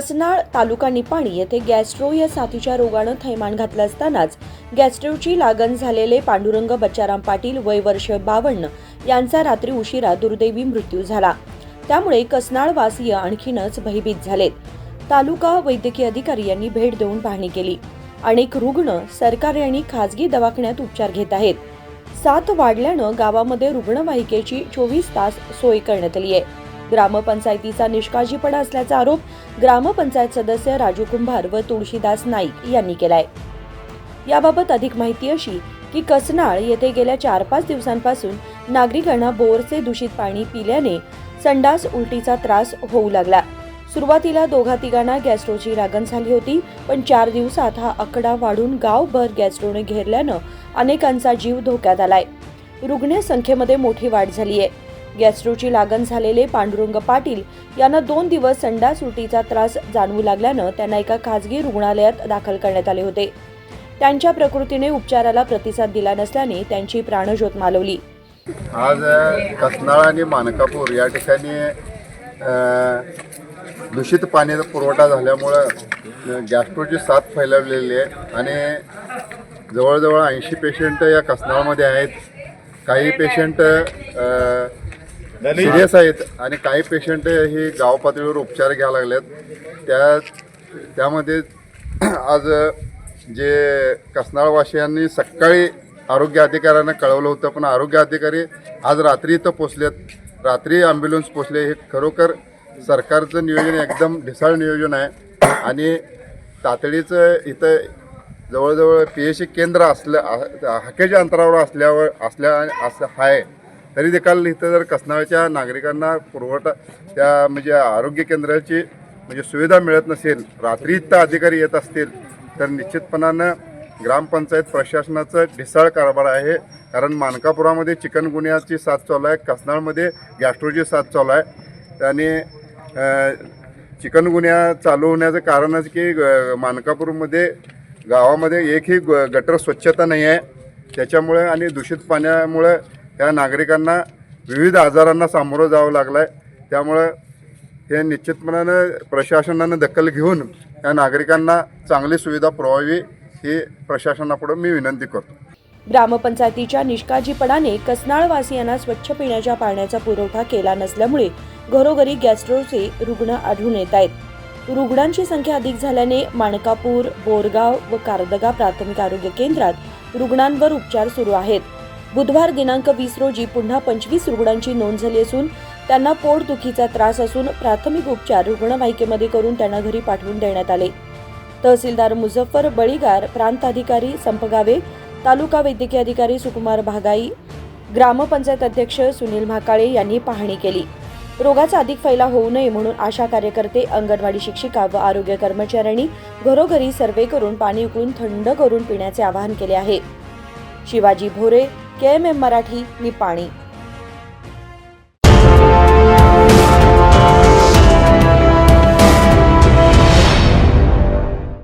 कसनाळ तालुका निपाणी येथे गॅस्ट्रो या साथीच्या रोगानं थैमान घातलं असतानाच गॅस्ट्रोची लागण झालेले पांडुरंग बच्चाराम पाटील वय वर्ष बावन्न यांचा रात्री उशिरा दुर्दैवी मृत्यू झाला. त्यामुळे कसनाळवासीय आणखीनच भयभीत झालेत. तालुका वैद्यकीय अधिकारी यांनी भेट देऊन पाहणी केली. अनेक रुग्ण सरकारी आणि खासगी दवाखान्यात उपचार घेत आहेत. साथ वाढल्यानं गावामध्ये रुग्णवाहिकेची चोवीस तास सोय करण्यात आली आहे. ग्रामपंचायतीचा निष्काळजीपणा असल्याचा आरोप ग्रामपंचायत सदस्य राजू कुंभार व तुळशीदास नाईक यांनी केलाय. याबाबत अधिक माहिती अशी की कसनाळ येथे गेल्या चार पाच दिवसांपासून नागरिकांना बोरचे दूषित पाणी पिल्याने संडास उलटीचा त्रास होऊ लागला. सुरुवातीला दोघा तिघांना गॅस्ट्रोची लागण झाली होती पण चार दिवसात हा आकडा वाढून गावभर गॅस्ट्रोने घेरल्यानं अनेकांचा जीव धोक्यात आलाय. रुग्ण संख्येमध्ये मोठी वाढ झाली आहे गॅस्ट्रोची लागण झालेले पांडुरंग पाटील यांना दोन दिवस संडा सुटीचा त्रास जाणवू लागल्यानं त्यांना एका खासगी रुग्णालयात दाखल करण्यात आले होते. त्यांच्या प्रकृतीने उपचाराला प्रतिसाद दिला नसल्याने त्यांची प्राणज्योत मालवली. आज कसनाळ आणि मानकापूर या ठिकाणी दूषित पाण्याचा पुरवठा झाल्यामुळं गॅस्ट्रोची साथ फैलावलेली आहे आणि जवळजवळ ऐंशी पेशंट या कसनाळमध्ये आहेत. काही पेशंट सिरियस आहेत. आणि काही पेशंट हे गाव पातळीवर उपचार घ्यायला लागलेत. त्या त्यामध्ये आज जे कसनाळवासियांनी सकाळी आरोग्य अधिकाऱ्यांना कळवलं होतं पण आरोग्य अधिकारी आज रात्री इथं पोचलेत रात्री ॲम्ब्युलन्स पोचले हे खरोखर सरकारचं नियोजन एकदम ढिसाळ नियोजन आहे. आणि तातडीचं इथं जवळजवळ पी एच सी केंद्र असल्या हाकेच्या अंतरावर असल्यावर असल्या असं आहे. तरी देखील इथं जर कसनाळच्या नागरिकांना पुरवठा त्या म्हणजे आरोग्य केंद्राची म्हणजे सुविधा मिळत नसेल रात्री इथं अधिकारी येत असतील तर निश्चितपणानं ग्रामपंचायत प्रशासनाचं ढिसाळ कारभार आहे. कारण मानकापुरामध्ये चिकनगुन्ह्याची साथ चालू आहे कसनाळमध्ये गॅस्ट्रोची साथ चालू आहे. आणि अ, चिकनगुन्ह्या चालू होण्याचं कारणच की मानकापूरमध्ये गावामध्ये एकही ग- गटर स्वच्छता नाही आहे. त्याच्यामुळे आणि दूषित पाण्यामुळे या नागरिकांना विविध आजारांना सामोरं जावं लागलं आहे त्यामुळं हे निश्चितपणानं प्रशासनानं दखल घेऊन या नागरिकांना चांगली सुविधा पुरवावी ही प्रशासनापुढे मी विनंती करतो. ग्रामपंचायतीच्या निष्काळजीपणाने कसनाळवासियांना स्वच्छ पिण्याच्या पाण्याचा पुरवठा केला नसल्यामुळे घरोघरी गॅस्ट्रोचे रुग्ण आढळून येत आहेत. रुग्णांची संख्या अधिक झाल्याने माणकापूर बोरगाव व कारदगा प्राथमिक आरोग्य केंद्रात रुग्णांवर उपचार सुरू आहेत. बुधवार दिनांक वीस रोजी पुन्हा पंचवीस रुग्णांची नोंद झाली असून त्यांना पोटदुखीचा त्रास असून प्राथमिक उपचार रुग्णवाहिकेमध्ये करून त्यांना घरी पाठवून देण्यात आले. तहसीलदार मुझफ्फर बळीगार प्रांताधिकारी संपगावे तालुका वैद्यकीय अधिकारी सुकुमार भागाई ग्रामपंचायत अध्यक्ष सुनील म्हाकाळे यांनी पाहणी केली. रोगाचा अधिक फैलाव होऊ नये म्हणून आशा कार्यकर्ते अंगणवाडी शिक्षिका व आरोग्य कर्मचाऱ्यांनी घरोघरी सर्वे करून पाणी उकळून थंड करून पिण्याचे आवाहन केले आहे. Shivaji Bhore K M M Marathi Nipani